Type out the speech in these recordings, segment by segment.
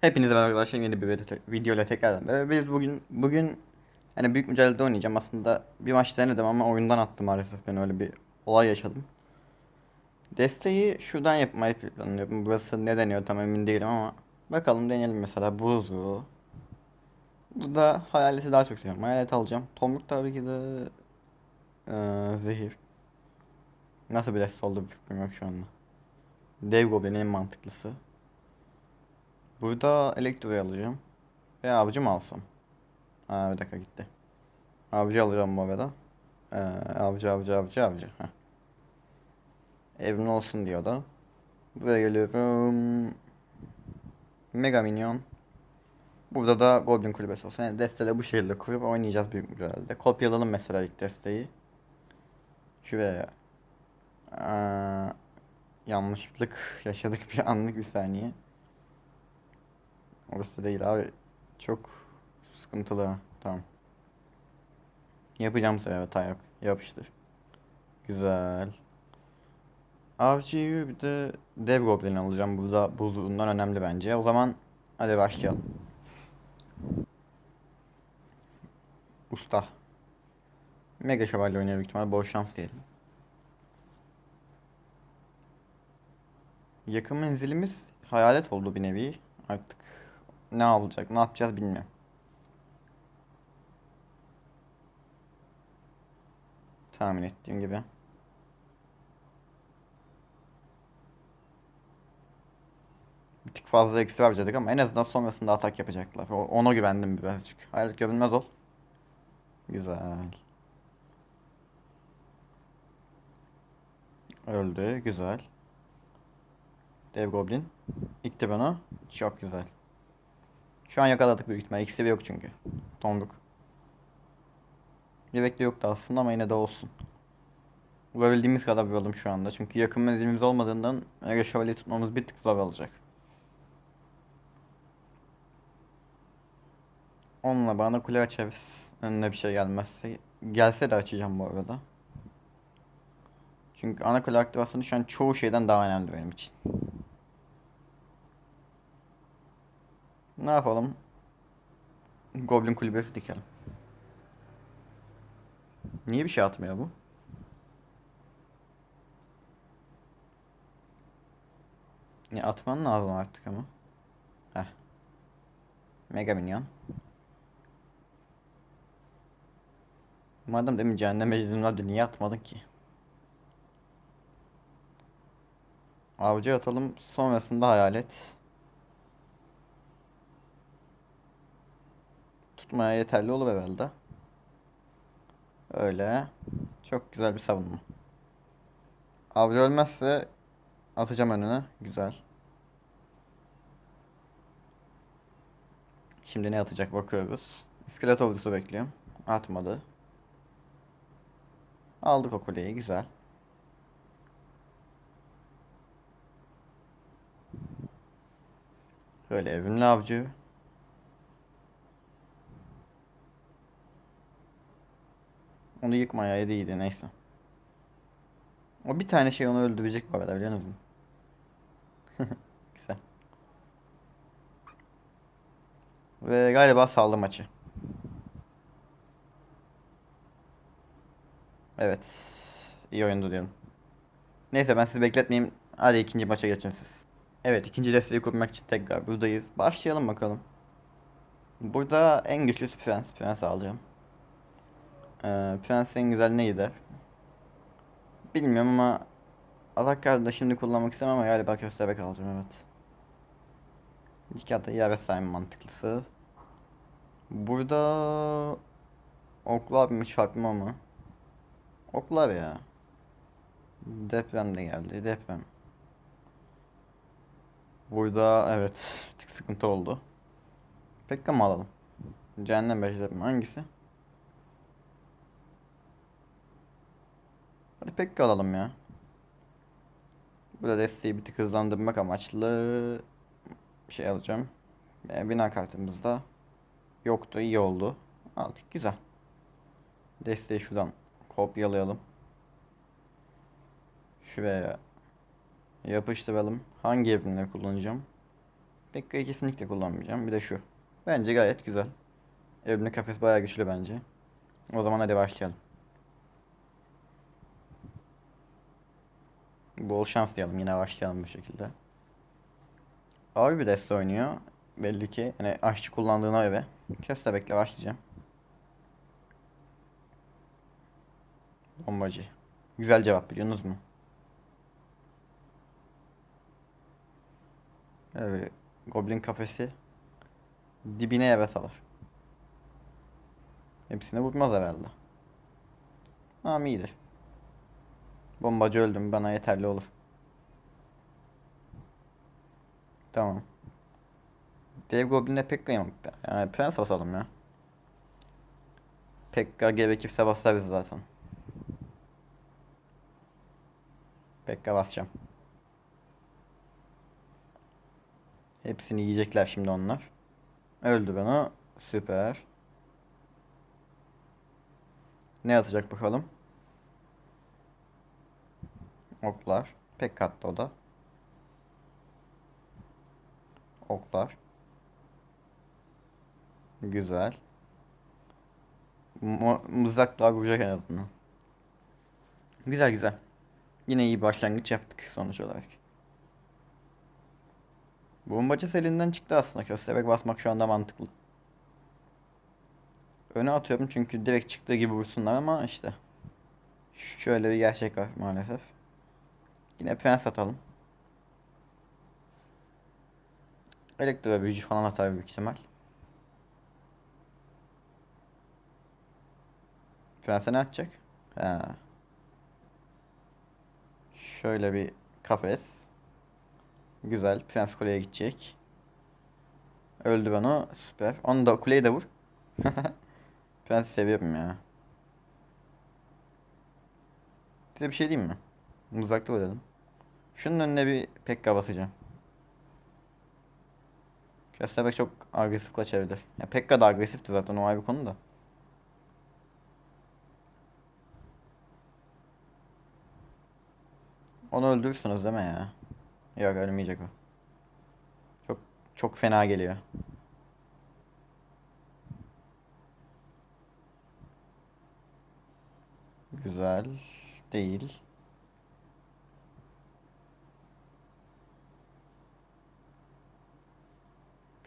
Hepinize merhaba arkadaşlar yeni bir video, ile tekrardan. Ve biz bugün bugün hani büyük mücadelede oynayacağım. Aslında bir maç denedim ama oyundan attım maalesef. Ben öyle bir olay yaşadım. Desteği şuradan yapmayı planlıyorum. Burası ne deniyor tam emin değilim ama bakalım deneyelim mesela buzu. Burada hayaleti daha çok seviyorum. Hayalet alacağım. Tomruk tabii ki de eee, zehir. Nasıl bir deste oldu yok şu anda. Dev Goblin en mantıklısı. Burada elektroyu alacağım. Ve avcı mı alsam? Ha bir dakika gitti. Avcı alacağım bu arada. Ee, avcı avcı avcı avcı. Heh. Evrim olsun diyor da. Buraya geliyorum. Mega Minyon. Burada da Goblin kulübesi olsun. Yani desteleri bu şekilde kurup oynayacağız büyük mücadelede. Kopyalayalım mesela ilk desteği. Şuraya. Aa, yanlışlık yaşadık bir anlık bir saniye. Orası değil abi. Çok sıkıntılı. Tamam. Yapacağım sefer hata yok. Yapıştır. Güzel. Avcıyı bir de dev goblin alacağım. Burada bulduğundan önemli bence. O zaman hadi başlayalım. Usta. Mega şövalye oynuyor büyük ihtimalle. Bol şans diyelim. Yakın menzilimiz hayalet oldu bir nevi. Artık ne olacak, ne yapacağız bilmiyorum. Tahmin ettiğim gibi. Bir tık fazla eksi harcadık ama en azından sonrasında atak yapacaklar. Ona güvendim birazcık. Hayır görünmez ol. Güzel. Öldü. Güzel. Dev Goblin. İkti bana. Çok güzel. Şu an yakaladık büyük ihtimal. İkisi yok çünkü. Tomruk. Yelek de yoktu aslında ama yine de olsun. Vurabildiğimiz kadar vuralım şu anda. Çünkü yakın menzilimiz olmadığından Mega Şövalyeyi tutmamız bir tık zor olacak. Onunla bana kule açarız. Önüne bir şey gelmezse. Gelse de açacağım bu arada. Çünkü ana kule aktivasyonu şu an çoğu şeyden daha önemli benim için. Ne yapalım? Goblin kulübesi dikelim. Niye bir şey atmıyor bu? Ya atman lazım artık ama. Heh. Mega Minyon. Madem demin cehennem ejderim vardı niye atmadın ki? Avcı atalım sonrasında hayalet. Tutmaya yeterli olur herhalde. Öyle. Çok güzel bir savunma. Avcı ölmezse atacağım önüne. Güzel. Şimdi ne atacak bakıyoruz. İskelet ordusu bekliyorum. Atmadı. Aldık o kuleyi. Güzel. Böyle evimli avcı. Onu yıkmaya iyiydi neyse. O bir tane şey onu öldürecek bu arada biliyor musun? Güzel. Ve galiba saldı maçı. Evet. İyi oyundu diyorum. Neyse ben sizi bekletmeyeyim. Hadi ikinci maça geçin siz. Evet ikinci desteği kurmak için tekrar buradayız. Başlayalım bakalım. Burada en güçlüsü prens. Prens alacağım. Ee, prens en güzel ne gider? Bilmiyorum ama atak kartı şimdi kullanmak istemem ama galiba köstebek alacağım evet. İki atı yere sayma mantıklısı. Burada oklar mı çarpma mı? Oklar ya. Deprem de geldi. Deprem. Burada evet tık sıkıntı oldu. Pekka mı alalım? Cehennem beşleri mi? Hangisi? Hadi Pekka alalım ya. Burada desteği bir tık hızlandırmak amaçlı şey alacağım. E, bina kartımızda yoktu. iyi oldu. Aldık. Güzel. Desteği şuradan kopyalayalım. Şuraya yapıştıralım. Hangi evrimleri kullanacağım? Pekka'yı kesinlikle kullanmayacağım. Bir de şu. Bence gayet güzel. Evrimli kafes bayağı güçlü bence. O zaman hadi başlayalım. Bol şans diyelim. Yine başlayalım bu şekilde. Abi bir deste oynuyor. Belli ki yani aşçı kullandığına göre. Köstebek'le başlayacağım. Bombacı. Güzel cevap biliyorsunuz mu? Evet. Goblin kafesi dibine eve salır. Hepsini vurmaz herhalde. Ama iyidir. Bombacı öldüm bana yeterli olur. Tamam. Dev Goblin'le Pekka'yı mı? Yani Prens basalım ya. Pekka gerekirse basarız zaten. Pekka basacağım. Hepsini yiyecekler şimdi onlar. Öldü bana. Süper. Ne atacak bakalım? Oklar. Pek attı o da. Oklar. Güzel. Mo- Mızraklar vuracak en azından. Güzel güzel. Yine iyi başlangıç yaptık sonuç olarak. Bombacı elinden çıktı aslında. Köstebek basmak şu anda mantıklı. Öne atıyorum çünkü direkt çıktığı gibi vursunlar ama işte. Şöyle bir gerçek var maalesef. Yine prens atalım. Elektro büyücü falan atar büyük ihtimal. Prens'e ne atacak? Ha. Şöyle bir kafes. Güzel. Prens kuleye gidecek. Öldü ben o. Süper. Onu da kuleyi de vur. Prens seviyorum ya. Size bir şey diyeyim mi? Uzakta oynadım. Şunun önüne bir pekka basacağım. Köstebek çok agresif kaçabilir. Ya Pekka da agresifti zaten o ayrı konu da. Onu öldürürsünüz değil mi ya? Yok ölmeyecek o. Çok çok fena geliyor. Güzel değil.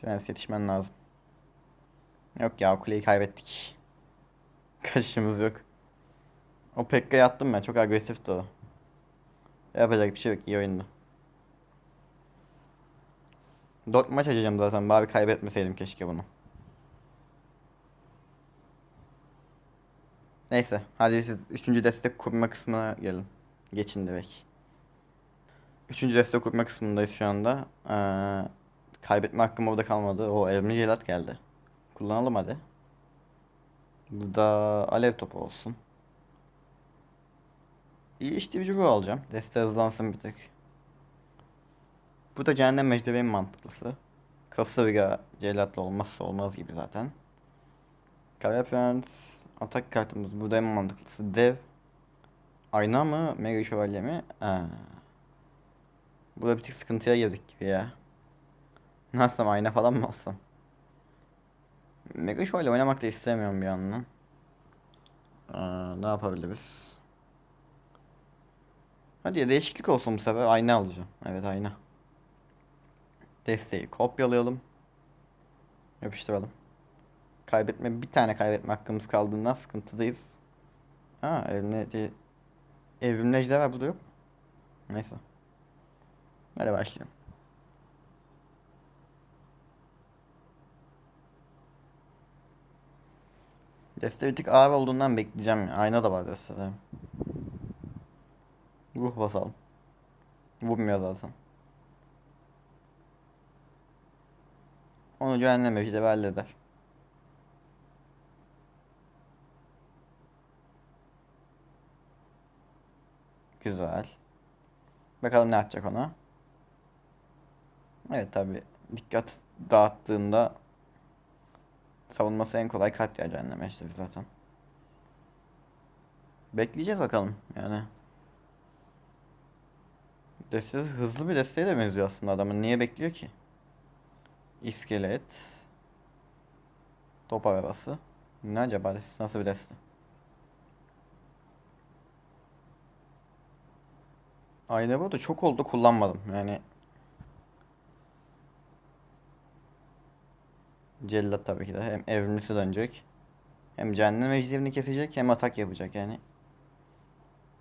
Prens yetişmen lazım. Yok ya kuleyi kaybettik. Kaçışımız yok. O Pekka'ya attım ben. Çok agresifti o. Yapacak bir şey yok. İyi oyundu. Dört maç açacağım zaten. Bari kaybetmeseydim keşke bunu. Neyse. Hadi siz üçüncü destek kurma kısmına gelin. Geçin direkt. Üçüncü destek kurma kısmındayız şu anda. Ee, kaybetme hakkım orada kalmadı. O evrimli jelat geldi. Kullanalım hadi. Bu da alev topu olsun. İyi işte bir ruh alacağım. Deste hızlansın bir tek. Bu da cehennem mejderi en mantıklısı. Kasırga celatla olmazsa olmaz gibi zaten. Kara Prens atak kartımız bu da en mantıklısı. Dev Ayna mı? Mega Şövalye mi? Aa. Burada bir tık sıkıntıya girdik gibi ya. Ne yapsam ayna falan mı alsam? Mega Şövalye oynamak da istemiyorum bir yandan. Aa, ne yapabiliriz? Hadi ya değişiklik olsun bu sefer. Ayna alacağım. Evet ayna. Desteği kopyalayalım. Yapıştıralım. Kaybetme bir tane kaybetme hakkımız kaldığından sıkıntıdayız. Ha evrimle evrimli ejderha burada yok. Neyse. Hadi başlayalım. Deste bir olduğundan bekleyeceğim. Ayna da var destede. Ruh basalım. Vurmuyor zaten. Onu cehennem de halleder. Güzel. Bakalım ne atacak ona. Evet tabi dikkat dağıttığında savunması en kolay katliam cehennem eşleri zaten. Bekleyeceğiz bakalım yani. Destesi hızlı bir desteğe de benziyor aslında adamın. Niye bekliyor ki? İskelet. Top arabası. Ne acaba? Nasıl bir deste? Aynı bu da çok oldu kullanmadım. Yani Cellat tabii ki de hem evrimlisi dönecek. Hem cehennem ejderini kesecek hem atak yapacak yani.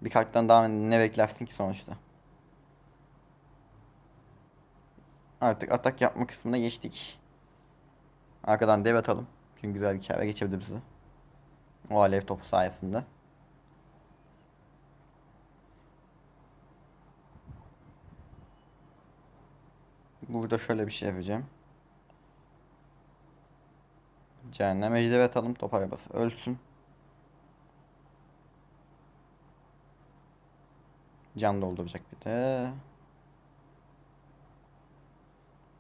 Bir karttan daha ne beklersin ki sonuçta. Artık atak yapma kısmına geçtik. Arkadan dev atalım. Çünkü güzel bir kere geçirdi bizi. O alev topu sayesinde. Burada şöyle bir şey yapacağım. Cehennem ejderi atalım top arabası ölsün. Can dolduracak bir de.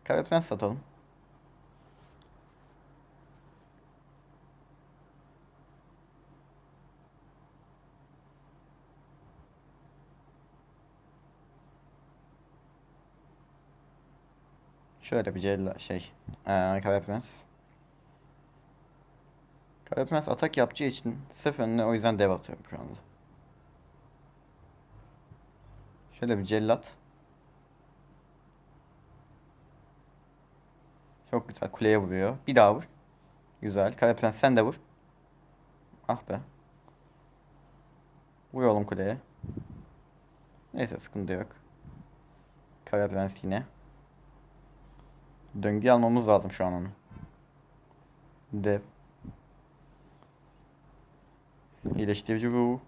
Karabsen satalım. Şöyle bir cella şey. Ee, Karabsens. Karabsens atak yapacağı için sırf önüne o yüzden dev atıyorum şu anda. Şöyle bir cellat. Çok güzel kuleye vuruyor. Bir daha vur. Güzel. Karabsens sen de vur. Ah be. Vur oğlum kuleye. Neyse sıkıntı yok. Karabsens yine. Döngü almamız lazım şu an onu. Dev. İyileştirici ruhu.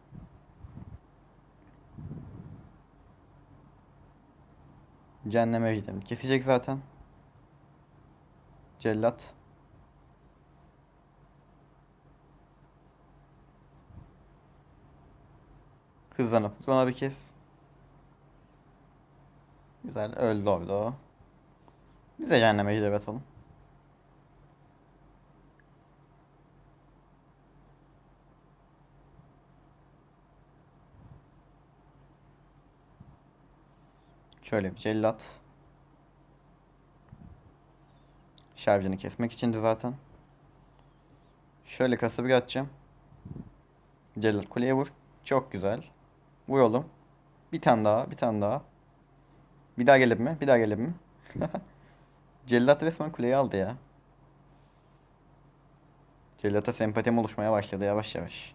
Cehenneme gidelim. Kesecek zaten. Cellat. Hızlanıp ona bir kez. Güzel öldü orada o. Biz de cehenneme gidelim atalım. Şöyle bir cellat. Şarjını kesmek içindi zaten. Şöyle kasabı atacağım. Cellat kuleye vur. Çok güzel. Vur oğlum. Bir tane daha, bir tane daha. Bir daha gelir mi? Bir daha gelir mi? Cellat resmen kuleyi aldı ya. Cellat'a sempatim oluşmaya başladı yavaş yavaş.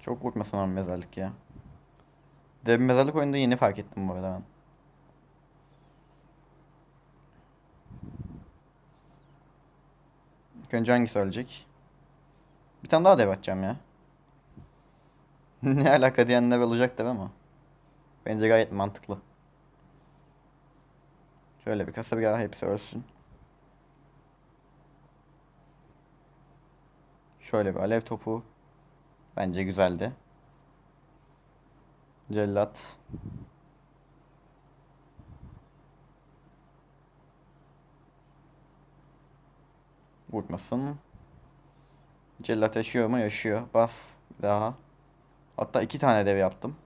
Çok vurmasın ama mezarlık ya. Dev mezarlık oyunda yeni fark ettim bu arada ben. İlk önce hangisi ölecek? Bir tane daha dev atacağım ya. ne alaka diyenler olacak tabi ama. Bence gayet mantıklı. Şöyle bir kasa bir daha hepsi ölsün. Şöyle bir alev topu. Bence güzeldi. Cellat. Vurmasın. Cellat yaşıyor mu? Yaşıyor. Bas. Daha. Hatta iki tane dev yaptım.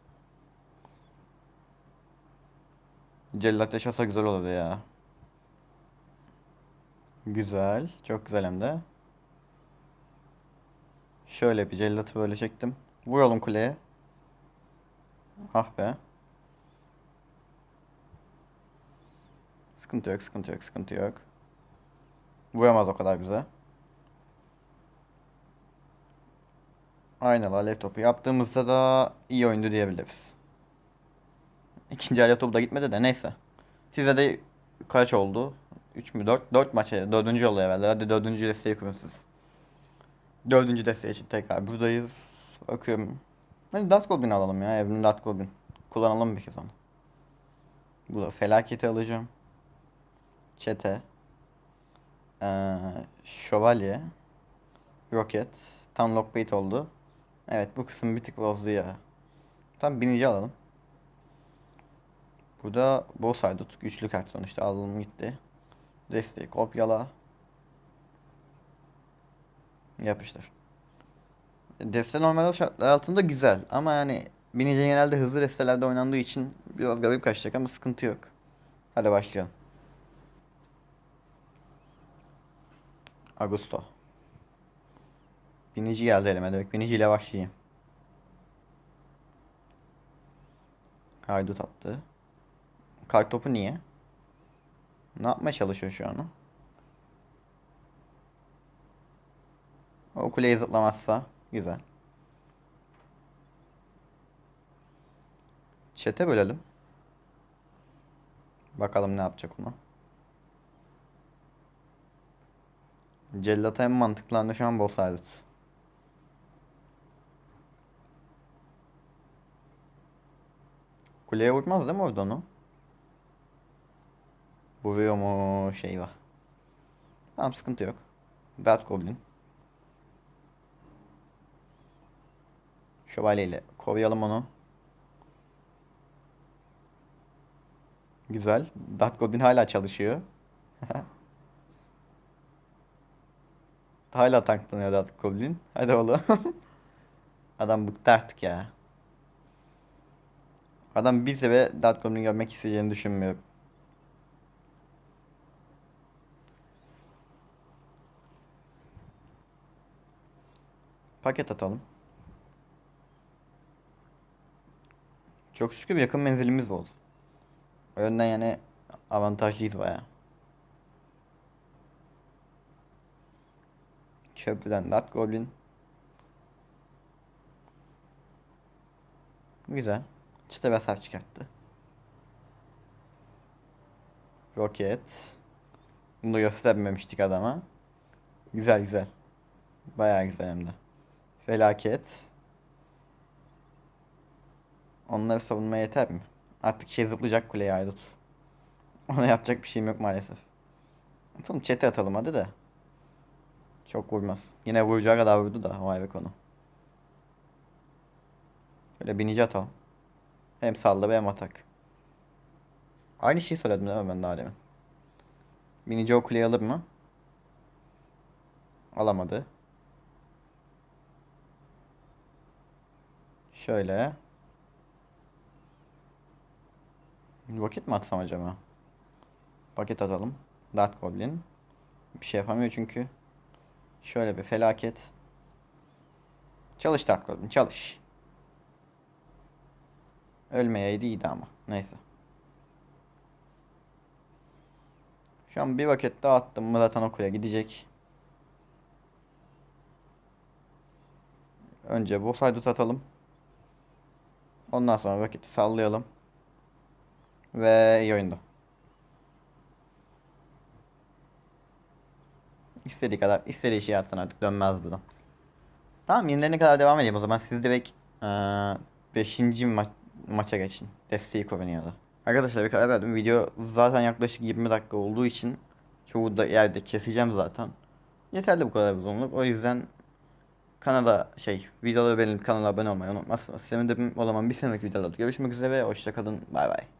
Cellat yaşasa güzel olurdu ya. Güzel. Çok güzel hem de. Şöyle bir cellatı böyle çektim. Vuralım kuleye. Ah be. Sıkıntı yok, sıkıntı yok, sıkıntı yok. Vuramaz o kadar bize. Aynen alev topu yaptığımızda da iyi oyundu diyebiliriz. İkinci alev topu da gitmedi de neyse. Size de kaç oldu? 3 mü 4? 4 maça. 4. oluyor herhalde. Hadi 4. desteği kurun siz. 4. desteği için tekrar buradayız. Bakıyorum. Hadi Dart Goblin alalım ya. Evrim Dart Goblin. Kullanalım bir kez onu. Burada felaketi alacağım. Çete. Ee, şövalye. Roket. Tam lockbait oldu. Evet bu kısım bir tık bozdu ya. Tam binici alalım. Burada boss haydut. Güçlü kart sonuçta alalım gitti. Desteği kopyala. Yapıştır. Deste normal şartlar altında güzel ama yani binici genelde hızlı destelerde oynandığı için biraz garip kaçacak ama sıkıntı yok. Hadi başlayalım. Augusto. Binici geldi elime demek. Biniciyle başlayayım. Haydut attı. Kart topu niye? Ne yapmaya çalışıyor şu an? O kuleyi zıplamazsa güzel. Çete bölelim. Bakalım ne yapacak ona. Cellata en mantıklı anda şu an boss haydut. Kuleye vurmaz değil mi orada onu? Vuruyor mu şey var. Tamam sıkıntı yok. Dark Goblin. Şövalyeyle koruyalım onu. Güzel. Dark Goblin hala çalışıyor. Hala tanklanıyor Dark Goblin. Hadi oğlum. Adam bıktı artık ya. Adam bizi ve Dark Goblin'i görmek isteyeceğini düşünmüyorum. Paket atalım. Çok şükür yakın menzilimiz bol. O yönden yani avantajlıyız baya. Köprüden Dark Goblin. Güzel. Çıta ve saf çıkarttı. Roket. Bunu da göstermemiştik adama. Güzel güzel. Bayağı güzel hem de. Felaket. Onları savunmaya yeter mi? Artık şey zıplayacak kuleye Aydut. Ona yapacak bir şeyim yok maalesef. Atalım çete atalım hadi de. Çok vurmaz. Yine vuracağı kadar vurdu da o ayrı konu. Böyle binici atalım. Hem sallama hem atak. Aynı şeyi söyledim değil mi ben daha demin? Binici o kuleyi alır mı? Alamadı. Şöyle. Roket mi atsam acaba? Paket atalım. Dart Goblin. Bir şey yapamıyor çünkü. Şöyle bir felaket. Çalış Dart Goblin çalış. Ölmeyeydi iyiydi ama. Neyse. Şu an bir vakit daha attım mı zaten o kuleye gidecek. Önce boss haydut atalım. Ondan sonra vakiti sallayalım. Ve iyi oyundu. İstediği kadar, istediği şey atsın artık dönmez buradan. Tamam yenilerine kadar devam edeyim o zaman. Siz direkt 5. maç maça geçin. Desteği korunuyordu. Arkadaşlar bir karar verdim. Video zaten yaklaşık 20 dakika olduğu için çoğu da yerde keseceğim zaten. Yeterli bu kadar uzunluk. O yüzden kanala şey videoları beğenip kanala abone olmayı unutmazsınız. Sevinirim. O zaman bir sonraki videoda görüşmek üzere. Hoşçakalın. Bay bay.